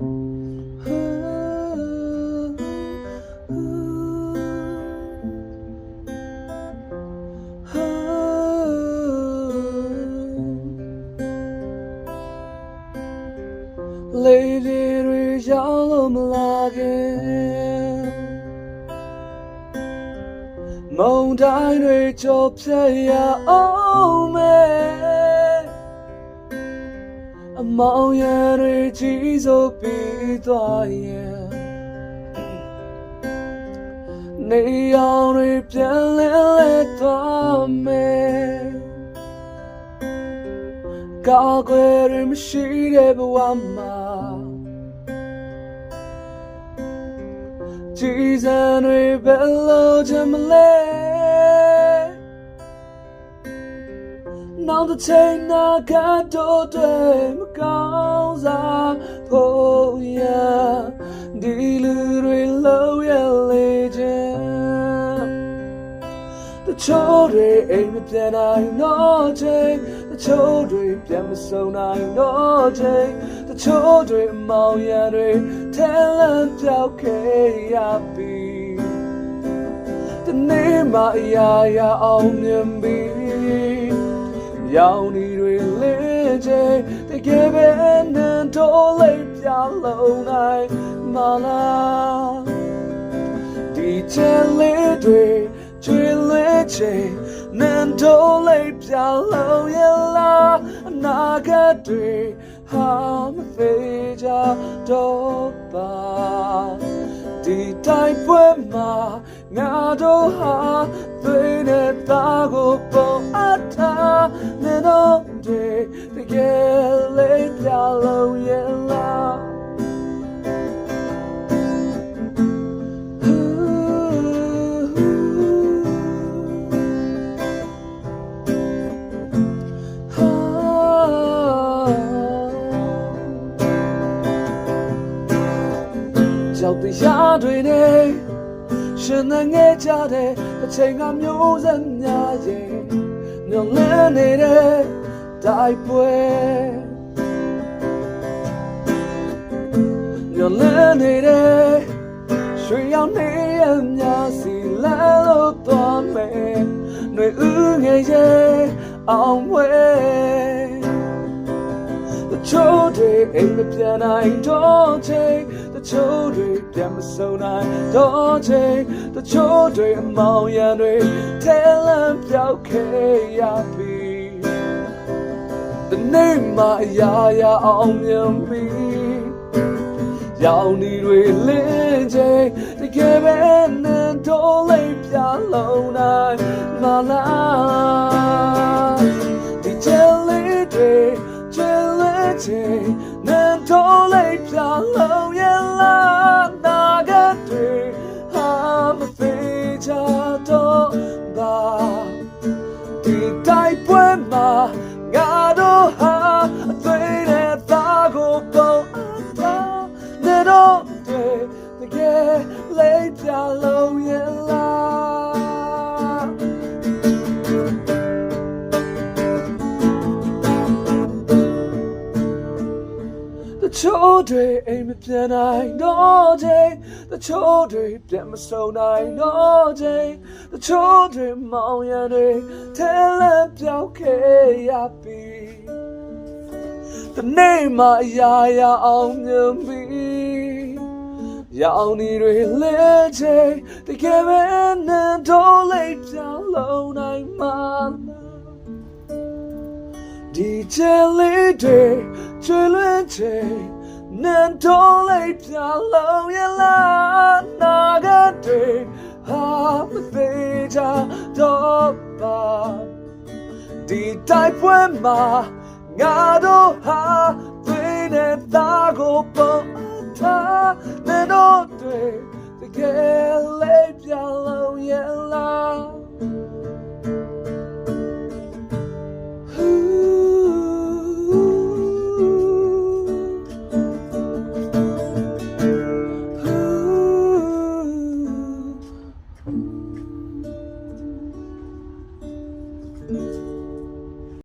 လေးလေးတွေရောက်လို့မလာခ အမောင်ရတွေကြီးစိုးပြီးသွားရင်နေအောင်တွေပြန်လဲလဲသွားမယ်ကာကွယ်ရမရှိတဲ့ဘဝမှာကြည်စံတွေဘယ်လိုချင်မလဲ နောက်တစ်ချိန်နာကတော့တွေမကောင်းစားဖို့ရဒီလူတွေလို့ရလေခြင်းတချို့တွေအိမ်မပြန်နိုင်တော့ချိန်တချို့တွေပြန်မဆုံနိုင်တော့ချိန်တချို့တွေအမောင်ရံတွေထဲလန့်ပြောက်ခဲ့ရပြီဒီနေ့မှအရာရာအောင်မြင်ပြီ ရောင်နေတွေလင်းချိန်တကယ်ပဲနန်းတော်လေးပြလုံးနိုင်မလားဒီချင်လေးတွေကျွေလွဲချင်နန်တိုးလေးပြောင်းလို့ရလားအနာဂတ်တွေဟာမသေးကြတော့ပါဒီတိုင်းပွဲမှာငါတို့ဟာသွေးနဲ့သားကိုပုံအပ်ထား နေတော့တွေတကယ်လေးပြောင်းလို့ရလားကြောက်တရားတွေနဲ့ရှင်နေငယ်ကြတဲ့အချိန်ကမျိုးစံများရဲ့ ညလန်းနေတဲ့တိုက်ပွဲညလန်းနေတဲ့ရွှေရောင်နေရများစီလမ်းလို့သွားမယ်ຫນွေဦးငယ်ရဲ့အောင်ဝဲတ ချို့တွေအိမ်မပြန်နိုင်တော့ချိန်တချို့တွေပြန်မဆုံနိုင်တော့ချိန်တချို့တွေအမောင်ရံတွေထဲလန့်ပြောက်ခဲ့ရပြီဒီနေ့မှအရာရာအောင်မြင်ပြီရောင်ဒီတွေလင်းချိန်တကယ်ပဲနန်းတော်လေးပြလုံးနိုင်မလားဒီချယ်လေးတွေချယ် လေးချင်နန်းတော်လေးပြလုံးရလားနာဂတ်တွေဟာမသေးချတော့ပါဒီတိုက်ပွဲမှာငါတို့ဟာအသွေးနဲ့သားကိုပုံအပ်တာ ချို့တွေအိမ်မပြန်နိုင်တော့ချိန်တချို့တွေပြန်မဆုံနိုင်တော့ချိန်တချို့တွေမောင်ရံတွေထဲလန့်ပြောက်ခဲ့ရပြီဒီနေ့မှအရာရာအောင်မြင်ပြီရောင်နေတွေလဲချိန်တကယ်ပဲနန်းတော်လေးပြောင်းလုံးနိုင်မှာလားဒီချယ်လေးတွေ ကျွေလွန်းချင်နန်းတော်လေးပြလုံးရလားနာဂတ်တွေဟာမသေးကြတော့ပါဒီတိုက်ပွဲမှာငါတို့ဟာသွေးနဲ့သားကိုပုံအပ်ထားနေတော့